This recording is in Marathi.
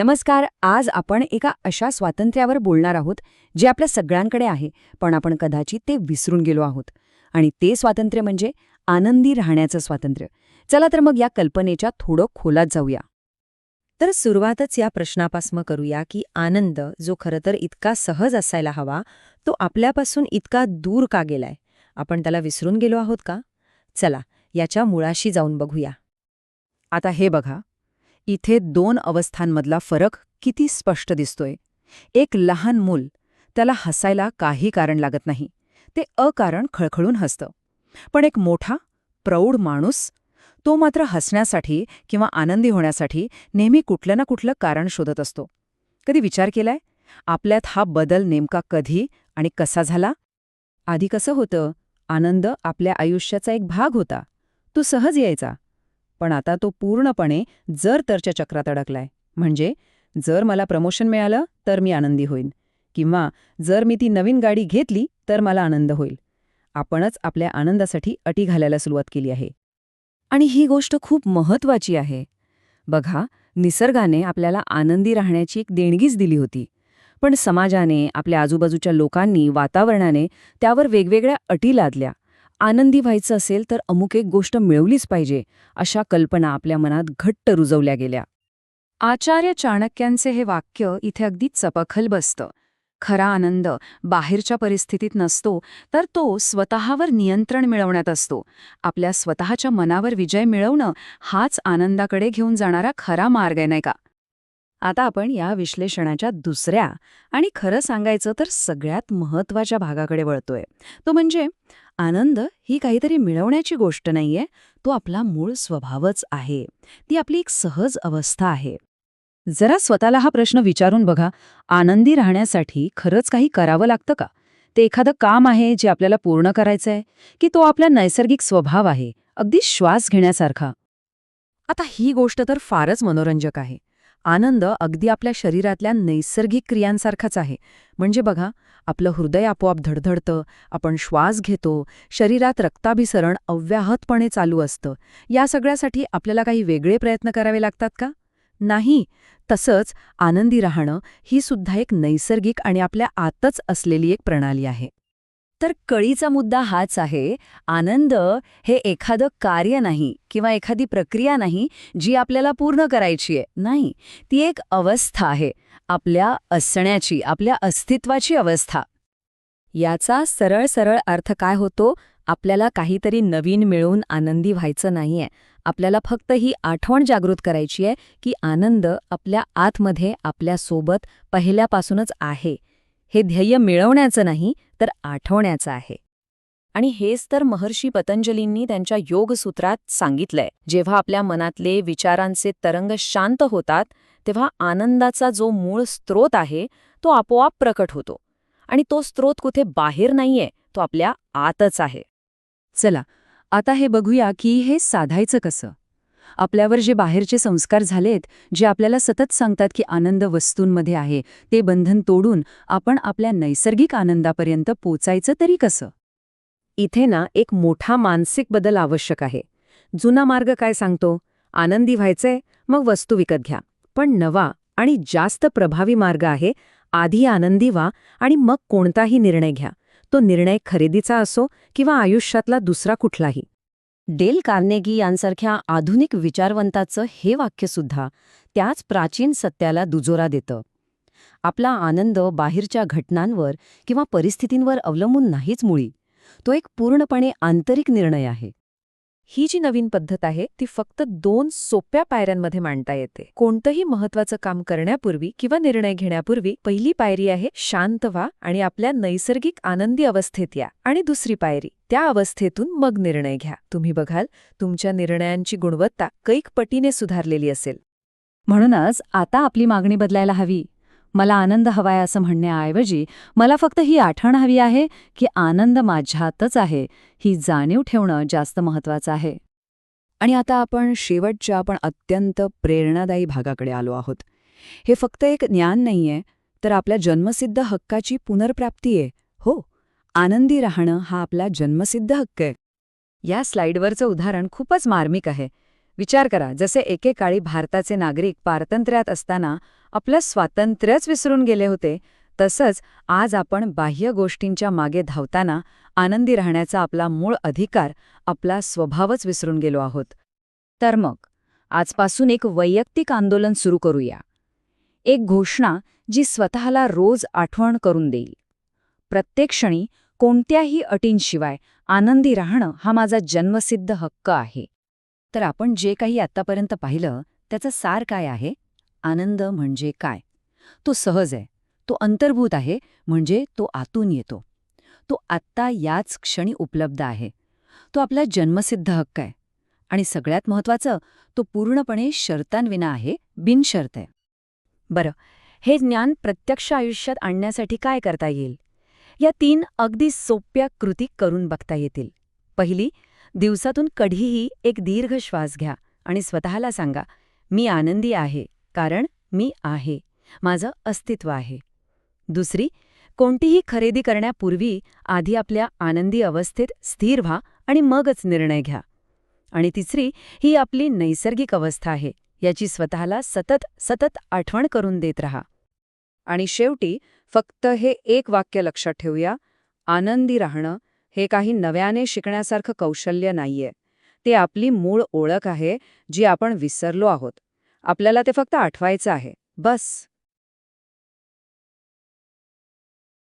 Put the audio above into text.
नमस्कार आज आपण एका अशा स्वातंत्र्यावर बोलणार आहोत जे आपल्या सगळ्यांकडे आहे पण आपण कदाचित ते विसरून गेलो आहोत. आणि ते स्वातंत्र्य म्हणजे आनंदी राहण्याचं स्वातंत्र्य. चला तर मग या कल्पनेच्या थोडं खोलात जाऊया. तर सुरुवातच या प्रश्नापासून करूया की आनंद जो खरं तर इतका सहज असायला हवा तो आपल्यापासून इतका दूर का गेलाय? आपण त्याला विसरून गेलो आहोत का? चला याच्या मुळाशी जाऊन बघूया. आता हे बघा. इथे दोन अवस्थांमधला फरक किती स्पष्ट दिसतोय. एक लहान मूल त्याला हसायला काही कारण लागत नाही ते अकारण खळखळून हसतं. पण एक मोठा प्रौढ माणूस तो मात्र हसण्यासाठी किंवा आनंदी होण्यासाठी नेहमी कुठलं ना कुठलं कारण शोधत असतो. कधी विचार केलाय? आपल्यात हा बदल नेमका कधी आणि कसा झाला? आधी कसं होतं? आनंद आपल्या आयुष्याचा एक भाग होता. तो सहज यायचा. पण आता तो पूर्णपणे जर तरच्या चक्रात अडकलाय. म्हणजे जर मला प्रमोशन मिळालं तर मी आनंदी होईन. किंवा जर मी ती नवीन गाडी घेतली तर मला आनंद होईल. आपणच आपल्या आनंदासाठी अटी घालायला सुरुवात केली आहे. आणि ही गोष्ट खूप महत्वाची आहे. बघा निसर्गाने आपल्याला आनंदी राहण्याची एक देणगीच दिली होती. पण समाजाने आपल्या आजूबाजूच्या लोकांनी वातावरणाने त्यावर वेगवेगळ्या अटी लादल्या. आनंदी व्हायचं असेल तर अमुक एक गोष्ट मिळवलीच पाहिजे अशा कल्पना आपल्या मनात घट्ट रुजवल्या गेल्या. आचार्य चाणक्यांचे हे वाक्य इथे अगदी चपखल बसतं. खरा आनंद बाहेरच्या परिस्थितीत नसतो तर तो स्वतःवर नियंत्रण मिळवण्यात असतो. आपल्या स्वतःच्या मनावर विजय मिळवणं हाच आनंदाकडे घेऊन जाणारा खरा मार्ग आहे नाही का? आता आपण या विश्लेषणाच्या दुसऱ्या आणि खरं सांगायचं तर सगळ्यात महत्त्वाच्या भागाकडे वळतोय. तो म्हणजे आनंद ही काहीतरी मिळवण्याची गोष्ट नाहीये तो आपला मूळ स्वभावच आहे. ती आपली एक सहज अवस्था आहे. जरा स्वतःला हा प्रश्न विचारून बघा आनंदी राहण्यासाठी खरंच काही करावं लागतं का? ते एखादं काम आहे जे आपल्याला पूर्ण करायचंय की तो आपला नैसर्गिक स्वभाव आहे अगदी श्वास घेण्यासारखा? आता ही गोष्ट तर फारच मनोरंजक आहे. आनंद अगदी आपल्या शरीरातल्या नैसर्गिक क्रियांसारखाच आहे. म्हणजे बघा आपलं हृदय आपोआप धडधडतं आपण श्वास घेतो शरीरात रक्ताभिसरण अव्याहतपणे चालू असतं. या सगळ्यासाठी आपल्याला काही वेगळे प्रयत्न करावे लागतात का? नाही. तसंच आनंदी राहणं ही सुद्धा एक नैसर्गिक आणि आपल्या आतच असलेली एक प्रणाली आहे. तर कळीचा मुद्दा हाच आहे आनंद हे एखादं कार्य नाही किंवा एखादी प्रक्रिया नाही जी आपल्याला पूर्ण करायची आहे. नाही ती एक अवस्था आहे आपल्या असण्याची आपल्या अस्तित्वाची अवस्था. याचा सरळ सरळ अर्थ काय होतो? आपल्याला काहीतरी नवीन मिळवून आनंदी व्हायचं नाहीये. आपल्याला फक्त ही आठवण जागृत करायची आहे की आनंद आपल्या आतमध्ये आपल्यासोबत पहिल्यापासूनच आहे. हे ध्येय मिळवण्याचं नाही तर आठवण्याचं आहे. आणि हेच तर महर्षी पतंजलींनी त्यांच्या योगसूत्रात सांगितलंय. जेव्हा आपल्या मनातले विचारांचे तरंग शांत होतात तेव्हा आनंदाचा जो मूळ स्रोत आहे तो आपोआप प्रकट होतो. आणि तो स्रोत कुठे बाहेर नाहीये तो आपल्या आतच आहे. चला आता हे बघूया की हे साधायचं कसं? आपल्यावर जे बाहेरचे संस्कार झालेत जे आपल्याला सतत सांगतात की आनंद वस्तूंमध्ये आहे ते बंधन तोडून आपण आपल्या नैसर्गिक आनंदापर्यंत पोचायचं तरी कसं? इथे ना एक मोठा मानसिक बदल आवश्यक आहे. जुना मार्ग काय सांगतो? आनंदी व्हायचंय मग वस्तू विकत घ्या. पण नवा आणि जास्त प्रभावी मार्ग आहे आधी आनंदी व्हा आणि मग कोणताही निर्णय घ्या. तो निर्णय खरेदीचा असो किंवा आयुष्यातला दुसरा कुठलाही. डेल कार्नेगी यांसारख्या आधुनिक विचारवंताचं हे वाक्यसुद्धा त्याच प्राचीन सत्याला दुजोरा देतं. आपला आनंद बाहेरच्या घटनांवर किंवा परिस्थितींवर अवलंबून नाहीच मुळी. तो एक पूर्णपणे आंतरिक निर्णय आहे. ही जी नवीन पद्धत आहे ती फक्त दोन सोप्या पायऱ्यांमध्ये मांडता येते. कोणतंही महत्वाचं काम करण्यापूर्वी किंवा निर्णय घेण्यापूर्वी पहिली पायरी आहे शांत व्हा आणि आपल्या नैसर्गिक आनंदी अवस्थेत या. आणि दुसरी पायरी त्या अवस्थेतून मग निर्णय घ्या. तुम्ही बघाल तुमच्या निर्णयांची गुणवत्ता कैक पटीने सुधारलेली असेल. म्हणूनच आता आपली मागणी बदलायला हवी. मला आनंद हवाय असं म्हणण्याऐवजी मला फक्त ही आठवण हवी आहे की आनंद माझ्यातच आहे ही जाणीव ठेवणं जास्त महत्वाचं आहे. आणि आता आपण शेवटच्या पण अत्यंत प्रेरणादायी भागाकडे आलो आहोत. हे फक्त एक ज्ञान नाहीये तर आपल्या जन्मसिद्ध हक्काची पुनर्प्राप्ती आहे हो. आनंदी राहणं हा आपला जन्मसिद्ध हक्क आहे. या स्लाइडवरचं उदाहरण खूपच मार्मिक आहे. विचार करा जसे एकेकाळी भारताचे नागरिक पारतंत्र्यात असताना आपलं स्वातंत्र्यच विसरून गेले होते तसंच आज आपण बाह्य गोष्टींच्या मागे धावताना आनंदी राहण्याचा आपला मूळ अधिकार आपला स्वभावच विसरून गेलो आहोत. तर मग आजपासून एक वैयक्तिक आंदोलन सुरू करूया. एक घोषणा जी स्वतःला रोज आठवण करून देईल. प्रत्येक क्षणी कोणत्याही अटींशिवाय आनंदी राहणं हा माझा जन्मसिद्ध हक्क आहे. तर आपण जे काही आत्तापर्यंत पाहिलं त्याचं सार काय आहे? आनंद म्हणजे काय? तो सहज आहे. तो अंतर्भूत आहे म्हणजे तो आतून येतो. तो आत्ता याच क्षणी उपलब्ध आहे. तो आपला जन्मसिद्ध हक्क आहे. आणि सगळ्यात महत्त्वाचं तो पूर्णपणे शर्तांविना आहे बिनशर्त आहे. बरं हे ज्ञान प्रत्यक्ष आयुष्यात आणण्यासाठी काय करता येईल? या तीन अगदी सोप्या कृती करून बघता येतील. पहिली दिवसातून कधीही एक दीर्घ श्वास घ्या आणि स्वतःला सांगा मी आनंदी आहे कारण मी आहे माझं अस्तित्व आहे. दुसरी कोणतीही खरेदी करण्यापूर्वी आधी आपल्या आनंदी अवस्थेत स्थिर व्हा आणि मगच निर्णय घ्या. आणि तिसरी ही आपली नैसर्गिक अवस्था आहे याची स्वतःला सतत सतत आठवण करून देत रहा. आणि शेवटी फक्त हे एक वाक्य लक्षात ठेवूया आनंदी राहणं हे काही नव्याने शिकण्यासारखं कौशल्य नाहीये. ते आपली मूळ ओळख आहे जी आपण विसरलो आहोत. आपल्याला ते फक्त आठवायचं आहे. बस.